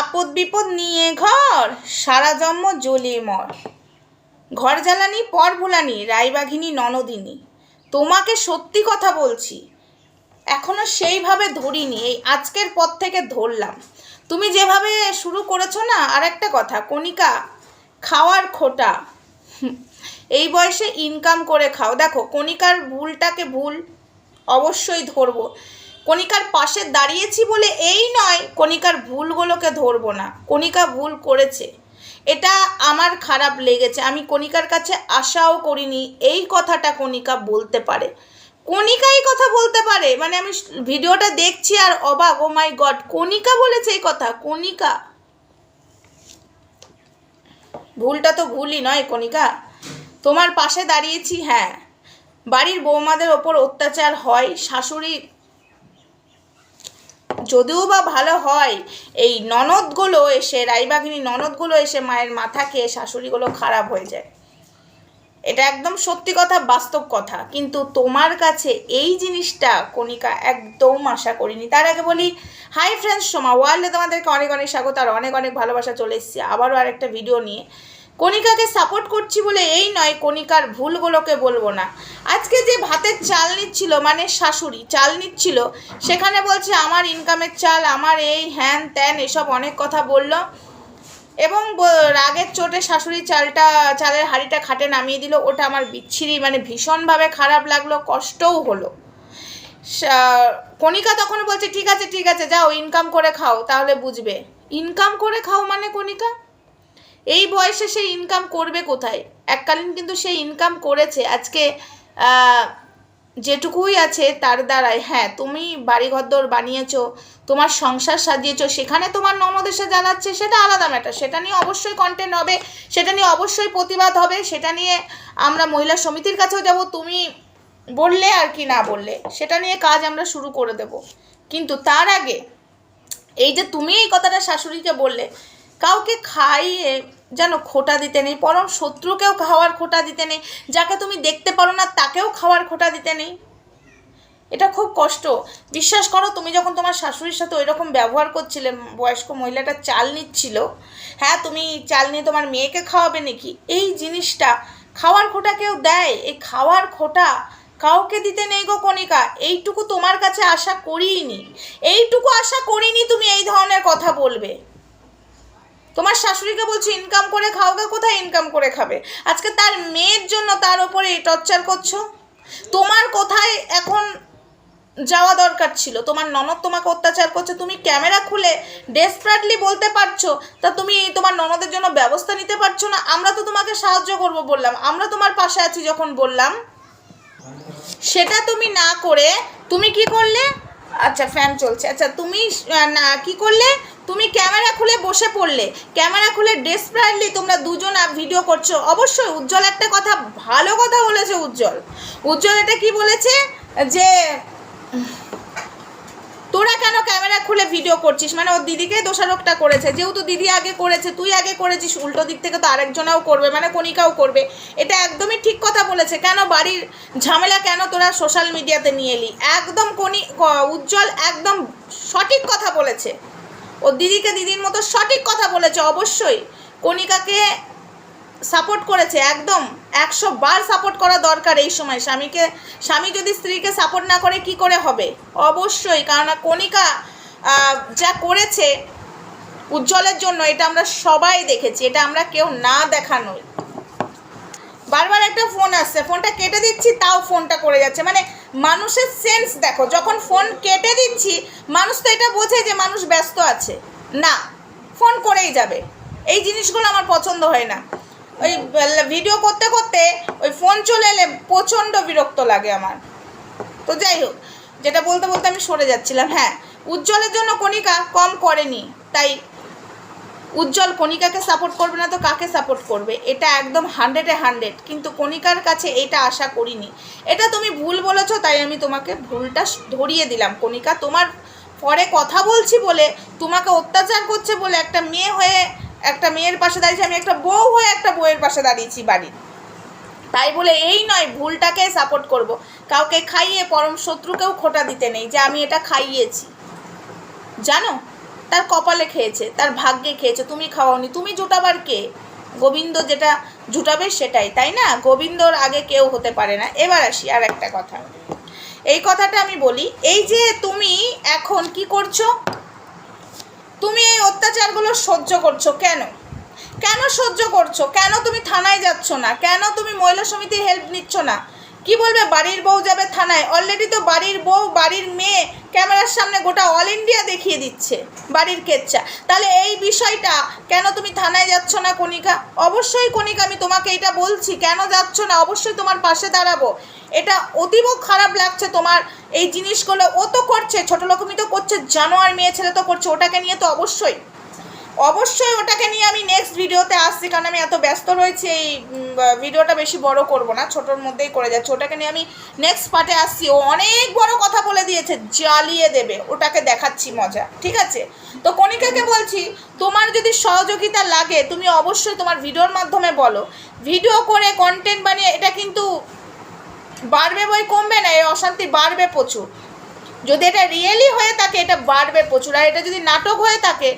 আপদ বিপদ নিয়ে ঘর, সারা জন্ম জ্বলিয়ে মর। ঘর জ্বালানি, পর ভুলানি রায়বাঘিনী ননদিনী। তোমাকে সত্যি কথা বলছি, এখনও সেইভাবে ধরিনি, এই আজকের পর থেকে ধরলাম। তুমি যেভাবে শুরু করেছ না আর একটা কথা, কণিকা, খাওয়ার খোটা। এই বয়সে ইনকাম করে খাও। দেখো, কণিকার ভুলটাকে ভুল অবশ্যই ধরবো। কণিকার পাশে দাঁড়িয়েছি বলে এই নয় কণিকার ভুলগুলোকে ধরবো না। কণিকা ভুল করেছে। এটা আমার খারাপ লেগেছে। আমি কণিকার কাছে আশাও করিনি। এই কথাটা কণিকা বলতে পারে। কণিকা এই কথা বলতে পারে। মানে আমি ভিডিওটা দেখছি আর অবাক। ও মাই গড কণিকা বলেছে এই কথা? কণিকা? ভুলটা তো ভুলই নয় কণিকা। তোমার পাশে দাঁড়িয়েছি হ্যাঁ। বাড়ির বৌমাদের ওপর অত্যাচার হয় শাশুড়ি যদিও বা ভালো হয়, এই ননদগুলো এসে রাইবাগিনী ননদগুলো এসে মায়ের মাথা খেয়ে শাশুড়িগুলো খারাপ হয়ে যায়। এটা একদম সত্যি কথা, বাস্তব কথা। কিন্তু তোমার কাছে এই জিনিসটা কণিকা একদম আশা করিনি। তার আগে বলি, হাই ফ্রেন্ডস, সোমা, ওয়ার্ল্ডে তোমাদেরকে অনেক অনেক স্বাগত, আর অনেক অনেক ভালোবাসা চলে এসেছি। আবারও আরেকটা ভিডিও নিয়ে। কণিকাকে সাপোর্ট করছি বলে এই নয়, কণিকার ভুলগুলোকে বলব না। আজকে যে ভাতের চাল নিচ্ছিল মানে শাশুড়ি চাল নিচ্ছিল, সেখানে বলছে, আমার ইনকামের চাল, আমার এই হ্যান ত্যান এসব অনেক কথা বলল। এবং রাগের চোটে শাশুড়ি চালটা, চালের হাঁড়িটা খাটে নামিয়ে দিল। ওটা আমার বিচ্ছিরি মানে ভীষণভাবে খারাপ লাগল, কষ্টও হলো। কণিকা তখন বলছে, ঠিক আছে ঠিক আছে, যাও ইনকাম করে খাও। তাহলে বুঝবে। ইনকাম করে খাও মানে কণিকা? এই বয়সে সে ইনকাম করবে কোথায়? এককালীন কিন্তু সে ইনকাম করেছে। আজকে যেটুকুই আছে তার দ্বারাই। হ্যাঁ তুমি বাড়ি ঘরদোর বানিয়েছো, তোমার সংসার সাজিয়েছো, সেখানে তোমার এসে জ্বালাচ্ছে, সেটা আলাদা ম্যাটার সেটা নিয়ে অবশ্যই কন্টেন্ট হবে, সেটা নিয়ে অবশ্যই প্রতিবাদ হবে, সেটা নিয়ে আমরা মহিলা সমিতির কাছেও যাব। তুমি বললে আর কি না বললে, সেটা নিয়ে কাজ আমরা শুরু করে দেব। কিন্তু তার আগে, এই যে তুমি এই কথাটা শাশুড়িকে বললে, কাউকে খাইয়ে যেন খোটা দিতে নেই, পরম শত্রুকেও খাওয়ার খোটা দিতে নেই, যাকে তুমি দেখতে পারো না তাকেও খাওয়ার খোটা দিতে নেই। এটা খুব কষ্ট। বিশ্বাস করো, তুমি যখন তোমার শাশুড়ির সাথে ওই রকম ব্যবহার করছিলে, বয়স্ক মহিলাটা চাল নিচ্ছিল হ্যাঁ তুমি চাল নিয়ে তোমার মেয়েকে খাওয়াবে নাকি? এই জিনিসটা খাওয়ার খোটা কেউ দেয়? এই খাওয়ার খোটা কাউকে দিতে নেই গো কণিকা। এইটুকু তোমার কাছে আশা করিনি এইটুকু আশা করিনি তুমি এই ধরনের কথা বলবে। তোমার শাশুড়িকে বলছি ইনকাম করে খাওগে কোথায় ইনকাম করে খাবে? আজকে তার মেয়ের জন্য তার ওপরে টর্চার করছ? তোমার কোথায় এখন যাওয়া দরকার ছিল? তোমার ননদ তোমাকে অত্যাচার করছে, তুমি ক্যামেরা খুলে ডেসপারেটলি বলতে পারছ, তা তুমি তোমার ননদের জন্য ব্যবস্থা নিতে পারছ না? আমরা তো তোমাকে সাহায্য করব বললাম। আমরা তোমার পাশে আছি যখন বললাম। সেটা তুমি না করে, তুমি কি করলে? আচ্ছা ফ্যান চলছে। আচ্ছা তুমি না, কি করলে? তুমি ক্যামেরা খুলে বসে পড়লে। ক্যামেরা খুলে ডেসপারেটলি তোমরা দুজন ভিডিও করছ। অবশ্যই উজ্জ্বল একটা কথা, ভালো কথা বলেছে উজ্জ্বল। উজ্জ্বল এটা কি বলেছে? যে তোরা কেন ক্যামেরা খুলে ভিডিও করছিস? মানে ওর দিদিকে দোষারোপটা করেছে। যেহেতু দিদি আগে করেছে, তুই আগে করেছিস, উল্টো দিক থেকে তো আরেকজনাও করবে মানে কণিকাও করবে। এটা একদমই ঠিক কথা বলেছে। কেন বাড়ির ঝামেলা কেন তোরা সোশ্যাল মিডিয়াতে নিয়ে এলি? একদম কণি, ক- উজ্জ্বল একদম সঠিক কথা বলেছে। ওর দিদিকে দিদির মতো সঠিক কথা বলেছে, অবশ্যই। কণিকাকে সাপোর্ট করেছে, একদম একশো বার সাপোর্ট করা দরকার এই সময়। স্বামীকে, স্বামী যদি স্ত্রীকে সাপোর্ট না করে, কি করে হবে? অবশ্যই কারণ কণিকা যা করেছে উজ্জ্বলের জন্য, এটা আমরা সবাই দেখেছি, এটা আমরা কেউ না দেখানোই। বারবার একটা ফোন আসছে ফোনটা কেটে দিচ্ছি, তাও ফোনটা করে যাচ্ছে। মানে মানুষের সেন্স দেখো, যখন ফোন কেটে দিচ্ছি, মানুষ তো এটা বোঝে যে মানুষ ব্যস্ত আছে। না ফোন করেই যাবে। এই জিনিসগুলো আমার পছন্দ হয় না। ওই ভিডিও করতে করতে ওই ফোন চলে এলে প্রচণ্ড বিরক্ত লাগে আমার। তো যাই হোক, যেটা বলতে বলতে আমি সরে যাচ্ছিলাম হ্যাঁ। উজ্জ্বলের জন্য কণিকা কম করেনি, তাই উজ্জ্বল কণিকাকে সাপোর্ট করবে না তো কাকে সাপোর্ট করবে? এটা একদম হান্ড্রেডে হান্ড্রেড কিন্তু কণিকার কাছে এটা আশা করিনি। এটা তুমি ভুল বলেছ, তাই আমি তোমাকে ভুলটা ধরিয়ে দিলাম। কণিকা, তোমার পরে কথা বলছি বলে, তোমাকে অত্যাচার করছে বলে একটা মেয়ে হয়ে একটা মেয়ের পাশে দাঁড়িয়েছি, আমি একটা বউ হয়ে একটা বউয়ের পাশে দাঁড়িয়েছি বাড়ির। তাই বলে এই নয়, ভুলটাকে সাপোর্ট করব। কাউকে খাইয়ে, পরম শত্রুকেও খোটা দিতে নেই যে আমি এটা খাইয়েছি। জানো? তার কপালে খেয়েছে, তার ভাগ্যে খেয়েছে, তুমি খাওয়াওনি। তুমি জুটাবার কে? গোবিন্দ যেটা জুটাবে সেটাই, তাই না? গোবিন্দর আগে কেউ হতে পারে না। এবার আসি আর একটা কথা। এই কথাটা আমি বলি, এই যে তুমি এখন কি করছ? তুমি এই অত্যাচারগুলো সহ্য করছ কেন? কেন সহ্য করছ? কেন তুমি থানায় যাচ্ছ না? কেন তুমি মহিলা সমিতির হেল্প নিচ্ছ না? কি বলবে? বাড়ির বউ যাবে থানায়। অলরেডি তো বাড়ির বউ, বাড়ির মেয়ে ক্যামেরার সামনে গোটা অল ইন্ডিয়া দেখিয়ে দিচ্ছে বাড়ির কেচ্চা তাহলে এই বিষয়টা কেন তুমি থানায় যাচ্ছ না কণিকা? অবশ্যই কণিকা, আমি তোমাকে এটা বলছি, কেন যাচ্ছ না? অবশ্যই তোমার পাশে দাঁড়াবো। এটা অতীব খারাপ লাগছে তোমার এই জিনিসগুলো। ও তো করছে, ছোট লোকমি তো করছে, জানোয়ার মেয়ে ছেলে তো করছে, ওটাকে নিয়ে তো অবশ্যই অবশ্যই ওটাকে নিয়ে আমি নেক্সট ভিডিওতে আসছি, কারণ আমি এত ব্যস্ত রয়েছি, এই ভিডিওটা বেশি বড় করব না, ছোটোর মধ্যেই করে যাচ্ছে। ওটাকে নিয়ে আমি নেক্সট পার্টে আসছি। ও অনেক বড় কথা বলে দিয়েছে, জ্বালিয়ে দেবে, ওটাকে দেখাচ্ছি মজা, ঠিক আছে? তো কণিকাকে বলছি, তোমার যদি সহযোগিতা লাগে, তুমি অবশ্যই তোমার ভিডিওর মাধ্যমে বলো। ভিডিও করে কন্টেন্ট বানিয়ে, এটা কিন্তু বাড়বে বই কমবে না, এই অশান্তি বাড়বে প্রচুর। যদি এটা রিয়েলি হয়ে থাকে, এটা বাড়বে প্রচুর। আর এটা যদি নাটক হয়ে থাকে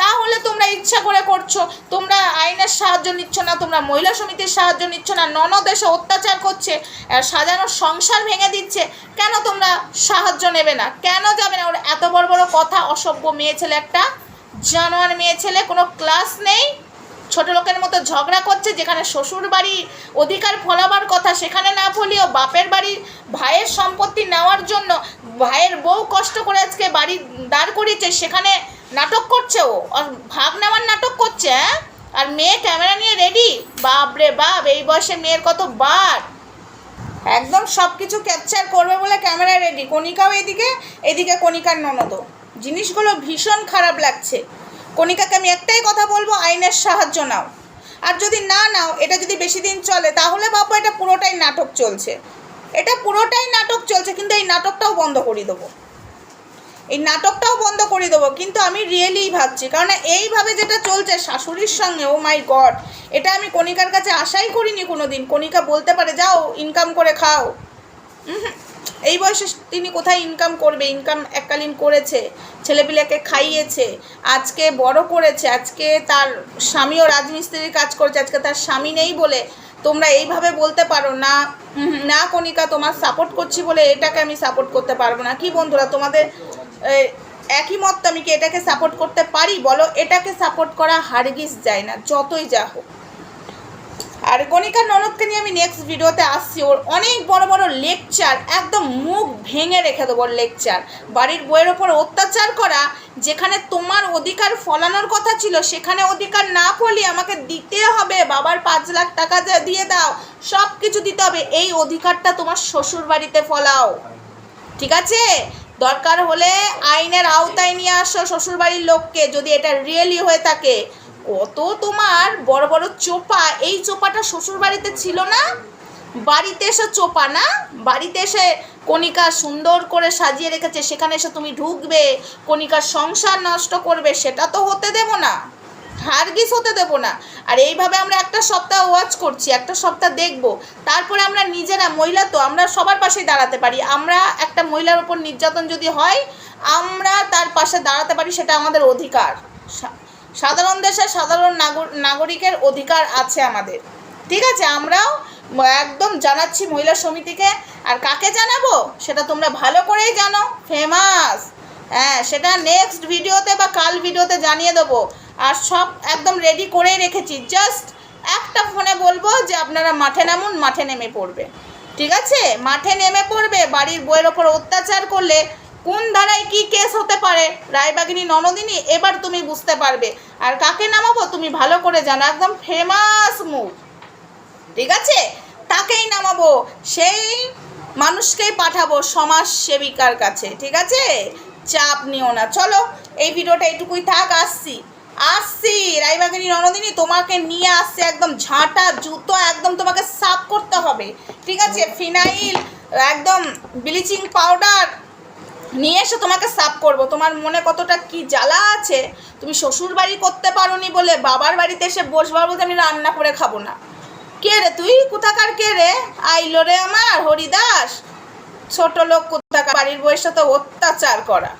তাহলে তোমরা ইচ্ছা করে করছ। তোমরা আইনের সাহায্য নিচ্ছ না, তোমরা মহিলা সমিতির সাহায্য নিচ্ছ না, ননদ এসে অত্যাচার করছে, আর সাজানো সংসার ভেঙে দিচ্ছে, কেন তোমরা সাহায্য নেবে না? কেন যাবে না? ওর এত বড় বড় কথা, অসভ্য মেয়ে ছেলে একটা, জানোয়ার মেয়ে ছেলে, কোনো ক্লাস নেই, ছোট লোকের মতো ঝগড়া করছে, যেখানে শ্বশুর বাড়ি অধিকার ফলাবার কথা সেখানে না ফলিয়েও বাপের বাড়ির ভাইয়ের সম্পত্তি নেওয়ার জন্য ভাইয়ের বউ কষ্ট করে আজকে বাড়ি দাঁড় করিয়েছে, সেখানে নাটক করছে ও। ভাগ নেওয়ার নাটক করছে হ্যাঁ? আর মেয়ে ক্যামেরা নিয়ে রেডি বাপ রে বাপ, এই বয়সে মেয়ের কত বার? একদম সব কিছু ক্যাপচার করবে বলে ক্যামেরা রেডি কণিকাও এদিকে এদিকে কণিকার ননদও জিনিসগুলো ভীষণ খারাপ লাগছে। কণিকাকে আমি একটাই কথা বলব, আইনের সাহায্য নাও। আর যদি না নাও, এটা যদি বেশি দিন চলে, তাহলে বাবা এটা পুরোটাই নাটক চলছে। এটা পুরোটাই নাটক চলছে, কিন্তু এই নাটকটাও বন্ধ করে দেবো। এই নাটকটাও বন্ধ করে দেবো, কিন্তু আমি রিয়েলিই ভাবছি, কারণ এইভাবে যেটা চলছে শাশুড়ির সঙ্গে ও মাই গড এটা আমি কণিকার কাছে আশাই করিনি কোনো দিন কণিকা বলতে পারে, যাও ইনকাম করে খাও। এই বয়সে তিনি কোথায় ইনকাম করবে? ইনকাম এককালীন করেছে, ছেলেপিলেকে খাইয়েছে, আজকে বড় করেছে, আজকে তার স্বামীও রাজমিস্ত্রির কাজ করেছে, আজকে তার স্বামী নেই বলে তোমরা এইভাবে বলতে পারো না না কণিকা তোমার সাপোর্ট করছি বলে এটাকে আমি সাপোর্ট করতে পারব না। কি বন্ধুরা, তোমাদের একই মত আমি কি এটাকে সাপোর্ট করতে পারি? বলো, এটাকে সাপোর্ট করা হারগিস যায় না, যতই যা হোক। আর গণিকা ননদকে নিয়ে আমি নেক্সট ভিডিওতে আসছি। ওর অনেক বড় বড় লেকচার একদম মুখ ভেঙে রেখে দেবো লেকচার বাড়ির বইয়ের ওপর অত্যাচার করা, যেখানে তোমার অধিকার ফলানোর কথা ছিল, সেখানে অধিকার না ফলিয়ে আমাকে দিতে হবে। বাবার পাঁচ লাখ টাকা দিয়ে দাও সব কিছু দিতে হবে। এই অধিকারটা তোমার শ্বশুর বাড়িতে ফলাও। ঠিক আছে? দরকার হলে আইনের আওতায় নিয়ে আসো শ্বশুরবাড়ির লোককে, যদি এটা রিয়েলি হয়ে থাকে। কত তোমার বড় বড় চোপা, এই চোপাটা শ্বশুরবাড়িতে ছিল না? বাড়িতে এসে চোপা না? বাড়িতে এসে কণিকা সুন্দর করে সাজিয়ে রেখেছে, সেখানে এসে তুমি ঢুকবে, কণিকার সংসার নষ্ট করবে, সেটা তো হতে দেবো না। হারগিস হতে দেবো না। আর এইভাবে আমরা একটা সপ্তাহ ওয়াচ করছি, একটা সপ্তাহ দেখব। তারপরে আমরা নিজেরা মহিলা তো, আমরা সবার পাশেই দাঁড়াতে পারি। আমরা একটা মহিলার ওপর নির্যাতন যদি হয়, আমরা তার পাশে দাঁড়াতে পারি, সেটা আমাদের অধিকার। সাধারণ দেশে সাধারণ নাগর- নাগরিকের অধিকার আছে আমাদের। ঠিক আছে, আমরাও একদম জানাচ্ছি মহিলা সমিতিকে। আর কাকে জানাব? সেটা তোমরা ভালো করেই জানো। ফেমাস হ্যাঁ সেটা নেক্সট ভিডিওতে বা কাল ভিডিওতে জানিয়ে দেবো। আর সব একদম রেডি করেই রেখেছি। জাস্ট একটা ফোনে বলব যে আপনারা মাঠে নামুন, মাঠে নেমে পড়বে। ঠিক আছে? মাঠে নেমে পড়বে, বাড়ির বইয়ের ওপর অত্যাচার করলে কোন ধারায় কি কেস হতে পারে? রায়বাগিনী, ননদিনী, এবার তুমি বুঝতে পারবে। আর কাকে নামাবো তুমি ভালো করে জানো, একদম ফেমাস মুখ। ঠিক আছে? তাকেই নামাবো, সেই মানুষকেই পাঠাবো সমাজ সেবিকার কাছে। ঠিক আছে? চাপ নিও না। চলো, এই ভিডিওটা এইটুকুই থাক, আসছি। আসছি। রাইবাগিনী ননদিনী তোমাকে নিয়ে আসছে একদম ঝাঁটা জুতো, একদম তোমাকে সাফ করতে হবে। ঠিক আছে? ফিনাইল, একদম ব্লিচিং পাউডার নিয়ে এসে তোমাকে সাফ করব। তোমার মনে কতটা কি জ্বালা আছে? তুমি শ্বশুর বাড়ি করতে পারোনি বলে বাবার বাড়িতে এসে বসবার বলতে আমি রান্না করে খাব না। কে রে তুই? কোথাকার কে রে? আইলো রে আমার, হরিদাস। ছোট লোক কোথাকার? বাড়ির বয়সে তো অত্যাচার করা।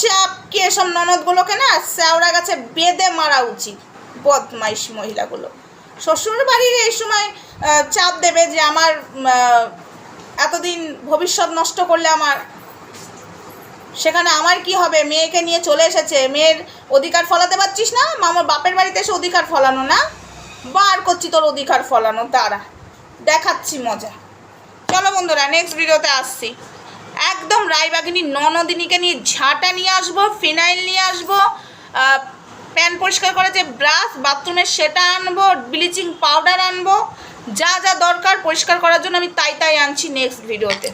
চুপচাপ কি এসব ননদগুলোকে না শ্যাওড়া গাছে বেঁধে মারা উচিত? বদমাইশ মহিলাগুলো। শ্বশুর বাড়ির এই সময় চাপ দেবে যে আমার এতদিন ভবিষ্যৎ নষ্ট করলে আমার। সেখানে আমার কি হবে? মেয়েকে নিয়ে চলে এসেছে। মেয়ের অধিকার ফলাতে পারছিস না? মামার বাপের বাড়িতে এসে অধিকার ফলানো না? বার করছি তোর অধিকার ফলানো। তারা দেখাচ্ছি মজা। চলো বন্ধুরা নেক্সট ভিডিওতে আসছি। একদম রায়বাগিনী ননদিনীকে নিয়ে ঝাঁটা নিয়ে আসব, ফিনাইল নিয়ে আসব প্যান পরিষ্কার করে যে ব্রাশ বাথরুমের সেটা আনব, ব্লিচিং পাউডার আনব, যা যা দরকার পরিষ্কার করার জন্য আমি তাই তাই আনছি নেক্সট ভিডিওতে